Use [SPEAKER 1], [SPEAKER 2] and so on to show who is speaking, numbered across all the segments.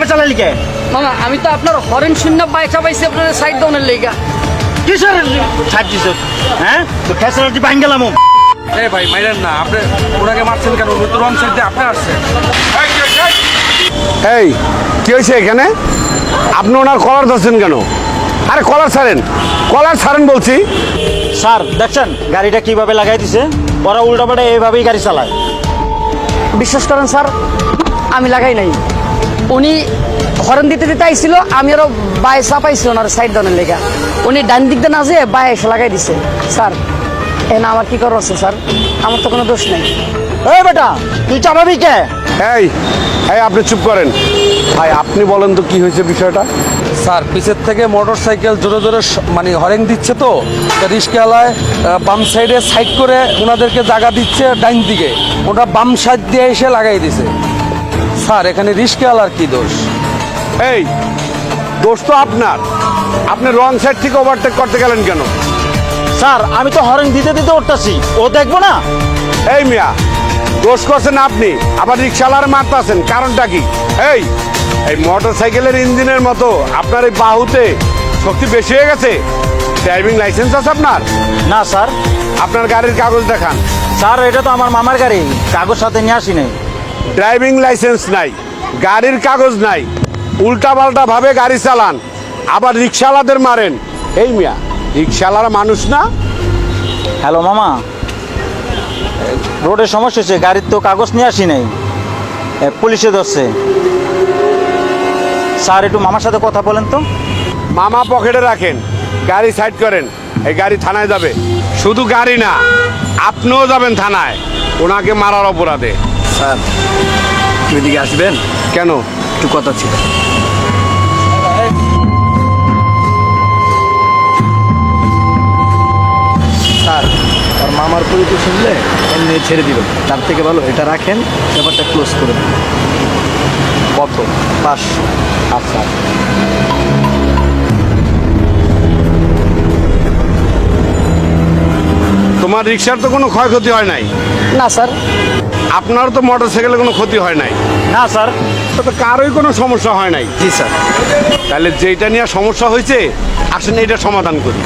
[SPEAKER 1] এইভাবে চালালি কে?
[SPEAKER 2] মামা আমি তো আপনার হরেন শূন্য বাইচা পাইছি আপনার সাইড ডাউনের লেগা।
[SPEAKER 1] কিসের ছাড় দিছ? হ্যাঁ? তো ফ্যাসিলিটি ভাঙ গেলাম।
[SPEAKER 3] এ ভাই মাইরেন না আপনি ওনাকে মারছেন কেন? উনি তো রং সাইড দিয়ে আপনি আসছেন
[SPEAKER 4] এই কি হয়েছে এখানে? আপনি ওনার কলার ধরছেন কেন? আরে কলার ছাড়েন। কলার ছাড়েন বলছি।
[SPEAKER 1] স্যার দেখছেন গাড়িটা কীভাবে লাগাই দিছে? ওরা উল্টাপাল্টা এইভাবেই গাড়ি চালায়।
[SPEAKER 2] বিশ্বাস করেন স্যার আমি লাগাই নাই। উনি হরেন দিতে দিতে আইছিল আমি আরও বায়ে চাপাইছি ওনার সাইড ডাউনের লেগা। উনি ডান দিক দিয়ে না যেয়ে বায়ে এসে লাগাই দিছে। স্যার এনা আমার কি করার আছে স্যার? আমার তো কোনো দোষ নেই।
[SPEAKER 1] এই বেটা তুই চাপাবি কে?
[SPEAKER 4] এই এই আপনি চুপ করেন। ভাই আপনি বলেন তো কি হয়েছে বিষয়টা?
[SPEAKER 3] স্যার পিছের থেকে মোটর সাইকেল জোরে জোরে মানে হরেন দিচ্ছে তো তা বাম সাইডে সাইড করে ওনাদেরকে জায়গা দিচ্ছে ডাইন দিকে। ওটা বাম সাইড দিয়ে এসে লাগাই দিছে। স্যার এখানে রিস্কাওয়ালার কি দোষ?
[SPEAKER 4] এই দোষ তো আপনার। আপনি রং সাইড থেকে ওভারটেক করতে গেলেন কেন?
[SPEAKER 1] স্যার আমি তো হরেন দিতে দিতে উঠতেছি। ও দেখব না?
[SPEAKER 4] এই মিয়া দোষ করছেন আপনি। আবার রিক্সাওয়ালার মারতেছেন কারণটা কি? এই এই মোটর সাইকেলের ইঞ্জিনের মতো আপনার এই বাহুতে শক্তি বেশি হয়ে গেছে। ড্রাইভিং লাইসেন্স আছে আপনার?
[SPEAKER 1] না স্যার।
[SPEAKER 4] আপনার গাড়ির কাগজ দেখান।
[SPEAKER 1] স্যার এটা তো আমার মামার গাড়ি। কাগজ সাথে নিয়ে আসি নাই।
[SPEAKER 4] ড্রাইভিং লাইসেন্স নাই গাড়ির কাগজ নাই উল্টা পাল্টা ভাবে গাড়ি চালান আবার রিক্সাওয়ালাদের মারেন। এই মিয়া রিক্সাওয়ালারা মানুষ না?
[SPEAKER 1] হ্যালো মামা রোডের সমস্যা হচ্ছে গাড়ির তো কাগজ নিয়ে আসি নাই। পুলিশে ধরছে। স্যার একটু মামার সাথে কথা বলেন তো।
[SPEAKER 4] মামা পকেটে রাখেন গাড়ি সাইড করেন এই গাড়ি থানায় যাবে। শুধু গাড়ি না আপনিও যাবেন থানায় ওনাকে মারার অপরাধে।
[SPEAKER 5] স্যার এদিকে আসবেন?
[SPEAKER 4] কেন?
[SPEAKER 5] একটু কথা ছিল। স্যার আর মামার পরিচয় শুনলে এমনি ছেড়ে দিবেন। তার থেকে ভালো এটা রাখেন ব্যাপারটা ক্লোজ করে দেবেন। কত? পাঁচশো।
[SPEAKER 4] আচ্ছা। তোমার রিক্সার তো কোনো ক্ষয়ক্ষতি হয় নাই?
[SPEAKER 2] না স্যার।
[SPEAKER 4] আপনারও তো মোটর সাইকেলে কোনো ক্ষতি হয় নাই।
[SPEAKER 1] না স্যার।
[SPEAKER 4] তো কারোই কোনো সমস্যা হয় নাই।
[SPEAKER 5] জি স্যার।
[SPEAKER 4] তাহলে যেটা নিয়ে সমস্যা হয়েছে আসেন এটা সমাধান করি।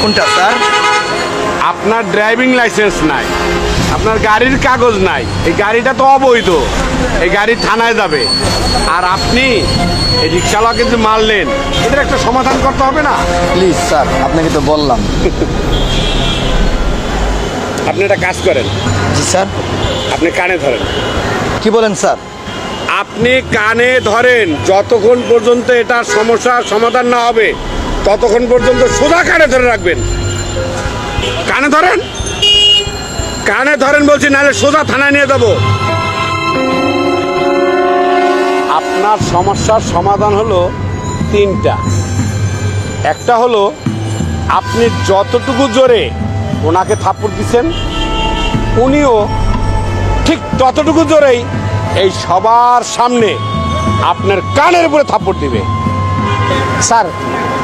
[SPEAKER 5] কোনটা স্যার?
[SPEAKER 4] আপনার ড্রাইভিং লাইসেন্স নাই আপনার গাড়ির কাগজ নাই এই গাড়িটা তো অবৈধ এই গাড়ি থানায় যাবে। আর আপনি এই রিক্সাওয়ালাকে যে মারলেন এটার একটা সমাধান করতে হবে না?
[SPEAKER 5] প্লিজ স্যার আপনাকে তো বললাম।
[SPEAKER 4] আপনি একটা কাজ করেন।
[SPEAKER 5] জি স্যার।
[SPEAKER 4] আপনি কানে ধরেন।
[SPEAKER 5] কি বলেন স্যার?
[SPEAKER 4] আপনি কানে ধরেন যতক্ষণ পর্যন্ত এটার সমস্যার সমাধান না হবে ততক্ষণ পর্যন্ত সোজা কানে ধরে রাখবেন। কানে ধরেন? কানে ধরেন বলছি নাহলে সোজা থানায় নিয়ে যাব। আপনার সমস্যার সমাধান হলো তিনটা। একটা হলো আপনি যতটুকু জোরে ওনাকে থাপ্পড় দিচ্ছেন উনিও ঠিক ততটুকু জোরেই এই সবার সামনে আপনার কানের উপরে থাপ্পড় দিবে।
[SPEAKER 2] স্যার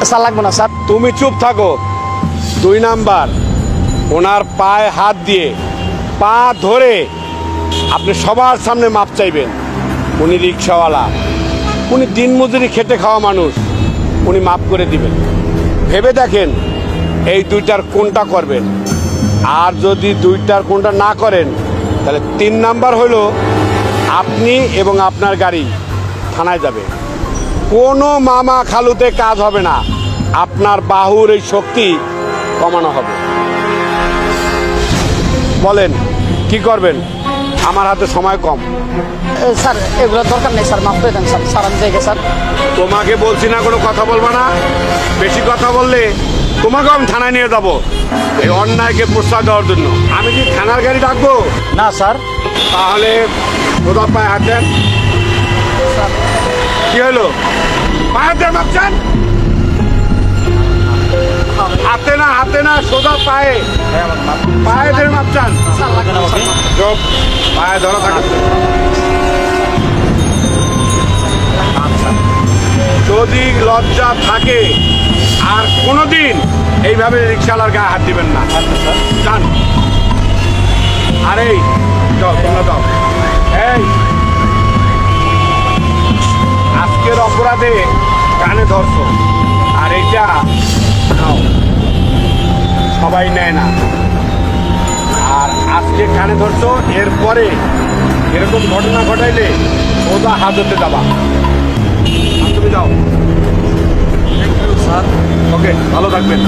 [SPEAKER 2] স্যার লাগবো না স্যার।
[SPEAKER 4] তুমি চুপ থাকো। দুই নাম্বার ওনার পায়ে হাত দিয়ে পা ধরে আপনি সবার সামনে মাপ চাইবেন। উনি রিক্সাওয়ালা উনি দিনমজুরি খেটে খাওয়া মানুষ উনি মাপ করে দিবেন। ভেবে দেখেন এই দুইটার কোনটা করবেন। আর যদি দুইটার কোনটা না করেন তাহলে তিন নাম্বার হলো আপনি এবং আপনার গাড়ি থানায় যাবে। কোনো মামা খালুতে কাজ হবে না। আপনার বাহুর এই শক্তি কমানো হবে। বলেন কি করবেন? আমার হাতে সময় কম।
[SPEAKER 2] স্যার এগুলো দরকার নেই স্যার মাফ করে দেন স্যার স্যার আমি স্যার।
[SPEAKER 4] তোমাকে বলছি না কোনো কথা বলবা না। বেশি কথা বললে তোমাকেও আমি থানায় নিয়ে যাব। এই অন্যায়কে প্রশ্রয় দেওয়ার জন্য। আমি কি থানার গাড়ি ডাকবো?
[SPEAKER 1] না স্যার।
[SPEAKER 4] তাহলে কোথাও পায়ে হাত দেন। কি হলো? পায়ে হাত দেন ভাবছেন হাতে না হাতে না সোজা পায়ে। পায়ে ধরে মাপচান চোখ পায়ে ধরা থাকে। যদি লজ্জা থাকে আর কোনোদিন এইভাবে রিক্সাওয়ালার গায়ে হাত দিবেন না। যান। আরে এই আজকে অপরাধে কানে ধরছো। আর এইটা সবাই নেয় না। আর আজকে কানে ধরছো, এরপরে এরকম ঘটনা ঘটাইলে ওটা হাজতে যাবা। তুমি যাও। ওকে ভালো থাকবেন।